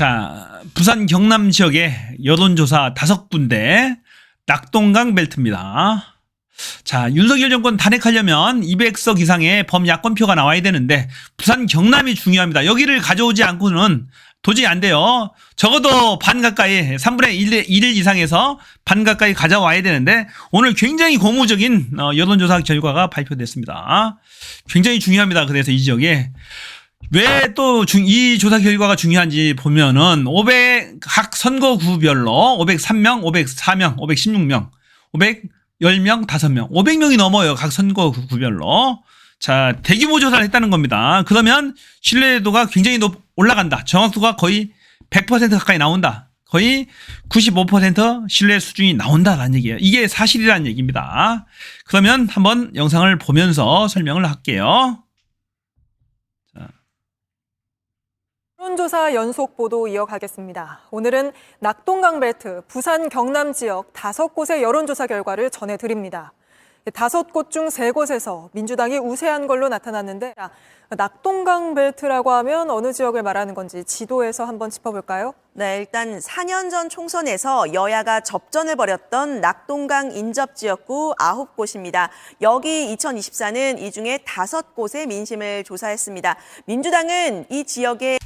자, 부산 경남 지역의 여론조사 다섯 군데 낙동강 벨트입니다. 자, 윤석열 정권 탄핵하려면 200석 이상의 범야권표가 나와야 되는데 부산 경남이 중요합니다. 여기를 가져오지 않고는 도저히 안 돼요. 적어도 반 가까이 3분의 1, 1 이상에서 반 가까이 가져와야 되는데 오늘 굉장히 고무적인 어, 여론조사 결과가 발표됐습니다. 굉장히 중요합니다. 그래서 이 지역에 왜 또 이 조사 결과가 중요한지 보면은 500 각 선거구별로 503명, 504명, 516명, 510명, 5명, 500명이 넘어요. 각 선거구별로. 자, 대규모 조사를 했다는 겁니다. 그러면 신뢰도가 굉장히 높, 올라간다. 정확도가 거의 100% 가까이 나온다. 거의 95% 신뢰 수준이 나온다라는 얘기예요. 이게 사실이라는 얘기입니다. 그러면 한번 영상을 보면서 설명을 할게요. 여론조사 연속 보도 이어가겠습니다. 오늘은 낙동강 벨트, 부산 경남 지역 다섯 곳의 여론조사 결과를 전해드립니다. 다섯 곳 중 세 곳에서 민주당이 우세한 걸로 나타났는데 낙동강 벨트라고 하면 어느 지역을 말하는 건지 지도에서 한번 짚어볼까요? 네, 일단 4년 전 총선에서 여야가 접전을 벌였던 낙동강 인접 지역구 9곳입니다. 여기 2024는 이 중에 5곳의 민심을 조사했습니다. 민주당은 이 지역에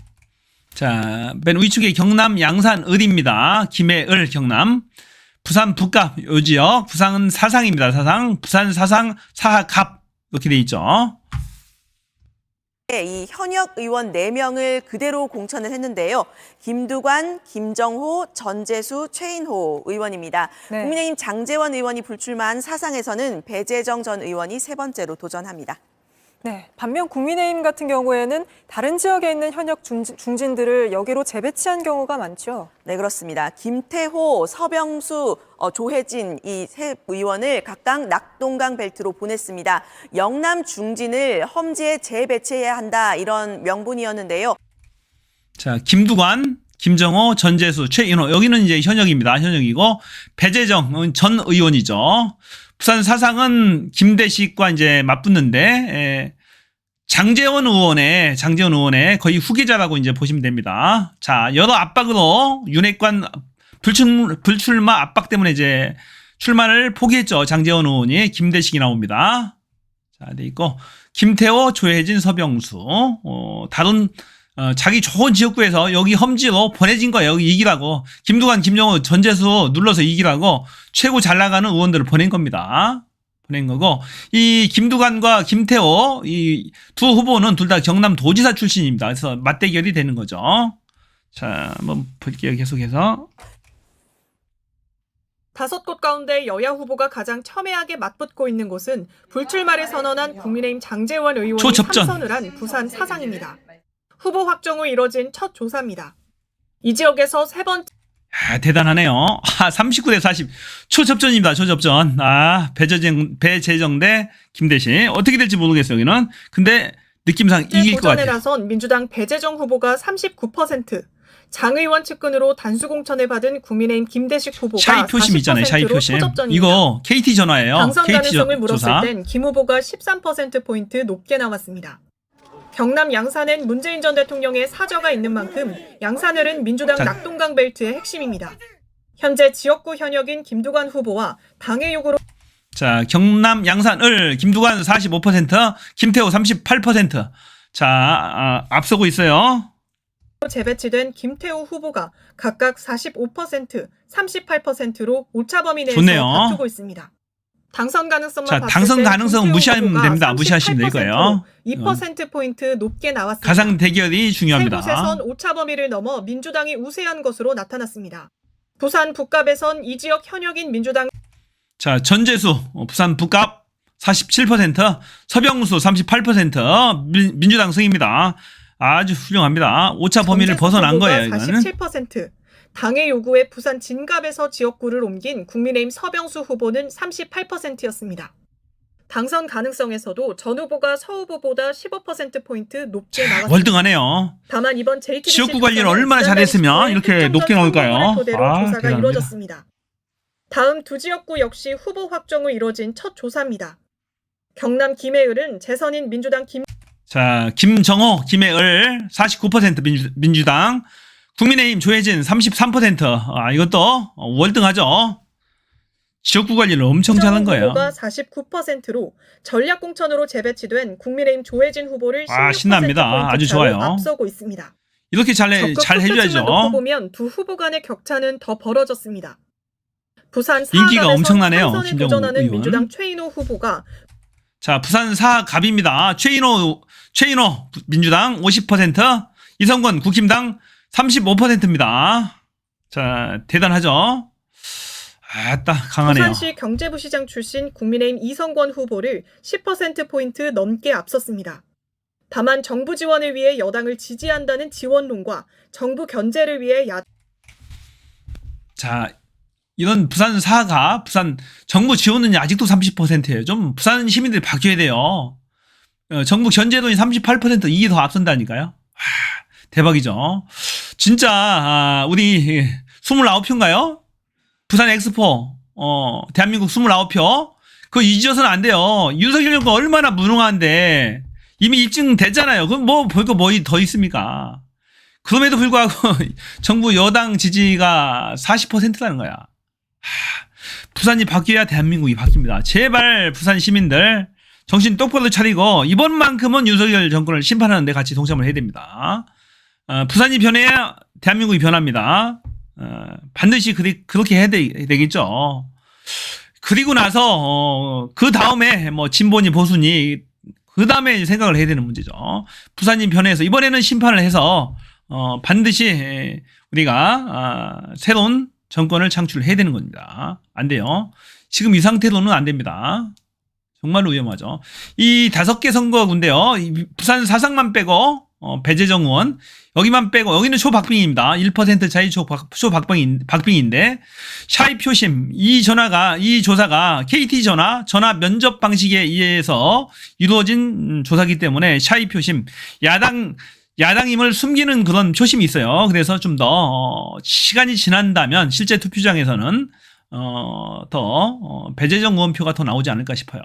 자, 맨 위쪽에 경남 양산 을입니다. 김해을 경남. 부산 북갑 요 지역. 부산은 사상입니다. 사상. 부산 사상 사갑 이렇게 돼 있죠. 이 현역 의원 4명을 그대로 공천을 했는데요. 김두관, 김정호, 전재수, 최인호 의원입니다. 네. 국민의힘 장재원 의원이 불출마한 사상에서는 배재정 전 의원이 세 번째로 도전합니다. 네. 반면 국민의힘 같은 경우에는 다른 지역에 있는 현역 중- 중진 들을 여기로 재배치한 경우가 많죠. 네, 그렇습니다. 김태호, 서병수, 어, 조혜진 이 세 의원을 각각 낙동강 벨트로 보냈습니다. 영남 중진을 험지에 재배치해야 한다 이런 명분이었는데요. 자, 김두관, 김정호, 전재수, 최인호. 여기는 이제 현역입니다. 현역이고 배재정 전 의원이죠. 부산 사상은 김대식과 이제 맞붙는데 에, 장재원 의원의 장재원 의원의 거의 후계자라고 이제 보시면 됩니다. 자, 여러 압박으로 윤핵관 불출, 불출마 압박 때문에 이제 출마를 포기했죠. 장재원 의원이 김대식이 나옵니다. 자, 돼 있고 김태호, 조혜진, 서병수. 어, 다른 어, 자기 좋은 지역구에서 여기 험지로 보내진 거예요. 여기 이기라고. 김두관, 김정호, 전재수 눌러서 이기라고 최고 잘 나가는 의원들을 보낸 겁니다. 보낸 거고 이 김두관과 김태호 이 두 후보는 둘 다 경남 도지사 출신입니다. 그래서 맞대결이 되는 거죠. 자, 한번 볼게요. 계속해서. 다섯 곳 가운데 여야 후보가 가장 첨예하게 맞붙고 있는 곳은 불출마를 선언한 국민의힘 장재원 의원이 초접전. 참선을 한 부산 사상입니다. 후보 확정 후 이뤄진 첫 조사입니다. 이 지역에서 세 번째 아, 대단하네요. 아, 39대 40. 초접전입니다. 초접전. 아, 배재정, 배재정 대 김대신. 어떻게 될지 모르겠어요, 여기는. 근데 느낌상 이길 것 도전에 같아요. 나선 민주당 배재정 후보가 39%, 장 의원 측근으로 단수 공천을 받은 국민의힘 김대식 후보가 샤이 표심 있잖아요. 샤이 40%로 표심. 이거 KT 전화예요. 당선 KT 가능성을 조- 물었을. 땐 김 후보가 13%포인트 높게 나왔습니다. 경남 양산엔 문재인 전 대통령의 사저가 있는 만큼 양산을은 민주당 자. 낙동강 벨트의 핵심입니다. 현재 지역구 현역인 김두관 후보와 당의 요구로 자, 경남 양산을 김두관 45%, 김태호 38%. 자, 아, 앞서고 있어요. 재배치된 김태우 후보가 각각 45%, 38%로 오차범위 내에서 좋네요. 다투고 있습니다. 당선 가능성만 자, 당선 김태우 무시하면 됩니다. 무시하시면 될 거예요. 2%포인트 높게 나왔습니다. 가상 대결이 세 중요합니다. 곳에선 오차 범위를 넘어 민주당이 우세한 것으로 나타났습니다. 부산 북갑에선 이 지역 현역인 민주당 자, 전재수, 어, 부산 북갑 47%, 서병수 38%, 민, 민주당 승입니다. 아주 훌륭합니다. 오차 범위를 벗어난 거예요, 이거는. 47%, 당의 요구에 부산 진갑에서 지역구를 옮긴 국민의힘 서병수 후보는 38%였습니다. 당선 가능성에서도 전 후보가 서 후보보다 15%포인트 높게 나왔습니다. 월등하네요. 다만 이번 JTBC 지역구 관리를 얼마나 잘했으면 19일 이렇게 높게 나올까요? 토대로 아, 조사가 대단합니다. 이루어졌습니다. 다음 두 지역구 역시 후보 확정 후 이뤄진 첫 조사입니다. 경남 김해을은 재선인 민주당 김 자, 김정호, 김해을 49% 민주, 민주당, 국민의힘 조혜진 33%. 아, 이것도 월등하죠. 지역구 관리를 엄청 잘한 거예요. 후보가 49%로 전략 공천으로 재배치된 국민의힘 조혜진 후보를 16% 아, 신납니다. 아주 좋아요. 앞서고 있습니다. 이렇게 잘, 해- 잘 해줘야죠. 놓고 보면 두 후보 간의 격차는 더 벌어졌습니다. 부산 인기가 엄청나네요, 의원. 민주당 최인호 후보가 자, 부산 사갑입니다. 최인호, 최인호 민주당 50%, 이성권 국힘당 35%입니다. 자, 대단하죠? 아따, 강하네요. 부산시 경제부 시장 출신 국민의힘 이성권 후보를 10%포인트 넘게 앞섰습니다. 다만 정부 지원을 위해 여당을 지지한다는 지원론과 정부 견제를 위해 야 자, 이런 부산 사가, 부산 정부 지원은 아직도 30%예요. 좀 부산 시민들이 바뀌어야 돼요. 어, 정부 견제돈이 38% 이게 더 앞선다니까요. 와, 대박이죠. 진짜 아, 우리 29표인가요? 부산 엑스포 어, 대한민국 29표 그거 잊어서는 안 돼요. 윤석열 정권 얼마나 무능한데 이미 입증됐잖아요. 그럼 뭐 볼거 뭐 더 있습니까? 그럼에도 불구하고 정부 여당 지지가 40%라는 거야. 하, 부산이 바뀌어야 대한민국이 바뀝니다. 제발 부산 시민들 정신 똑바로 차리고 이번만큼은 윤석열 정권을 심판하는데 같이 동참을 해야 됩니다. 어, 부산이 변해야 대한민국이 변합니다. 어, 반드시 그리, 그렇게 해야 되, 되겠죠. 그리고 나서 어, 그 다음에 뭐 진보니 보수니 그 다음에 생각을 해야 되는 문제죠. 부산이 변해서 이번에는 심판을 해서 어, 반드시 에, 우리가 아, 새로운 정권을 창출해야 되는 겁니다. 안 돼요. 지금 이 상태로는 안 됩니다. 정말로 위험하죠. 이 다섯 개 선거구인데요. 이 부산 사상만 빼고 어, 배재정 의원 여기만 빼고 여기는 초박빙입니다. 1% 차이 초박, 초박빙인, 박빙인데 샤이 표심 이 전화가 이 조사가 KT 전화 전화 면접 방식에 의해서 이루어진 음, 조사기 때문에 샤이 표심 야당 야당임을 숨기는 그런 표심이 있어요. 그래서 좀더 어, 시간이 지난다면 실제 투표장에서는 어, 더 어, 배재정 의원표가 더 나오지 않을까 싶어요.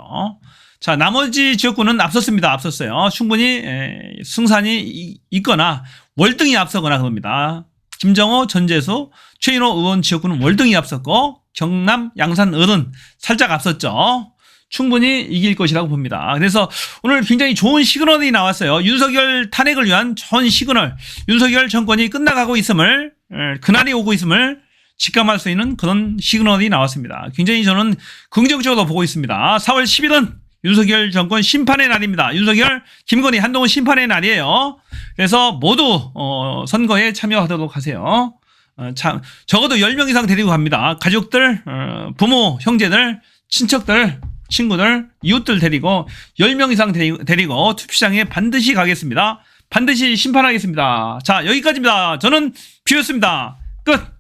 자, 나머지 지역구는 앞섰습니다. 앞섰어요. 충분히 에, 승산이 이- 있거나 월등히 앞서거나 그럽니다. 김정호, 전재수, 최인호 의원 지역구는 월등히 앞섰고 경남, 양산, 을은 살짝 앞섰죠. 충분히 이길 것이라고 봅니다. 그래서 오늘 굉장히 좋은 시그널이 나왔어요. 윤석열 탄핵을 위한 좋은 시그널. 윤석열 정권이 끝나가고 있음을, 에, 그날이 오고 있음을 직감할 수 있는 그런 시그널이 나왔습니다. 굉장히 저는 긍정적으로 보고 있습니다. 4월 10일은 윤석열 정권 심판의 날입니다. 윤석열, 김건희, 한동훈 심판의 날이에요. 그래서 모두 어, 선거에 참여하도록 하세요. 어, 참 적어도 10명 이상 데리고 갑니다. 가족들, 어, 부모, 형제들, 친척들, 친구들, 이웃들 데리고 10명 이상 데리고, 데리고 투표장에 반드시 가겠습니다. 반드시 심판하겠습니다. 자, 여기까지입니다. 저는 비였습니다. 끝!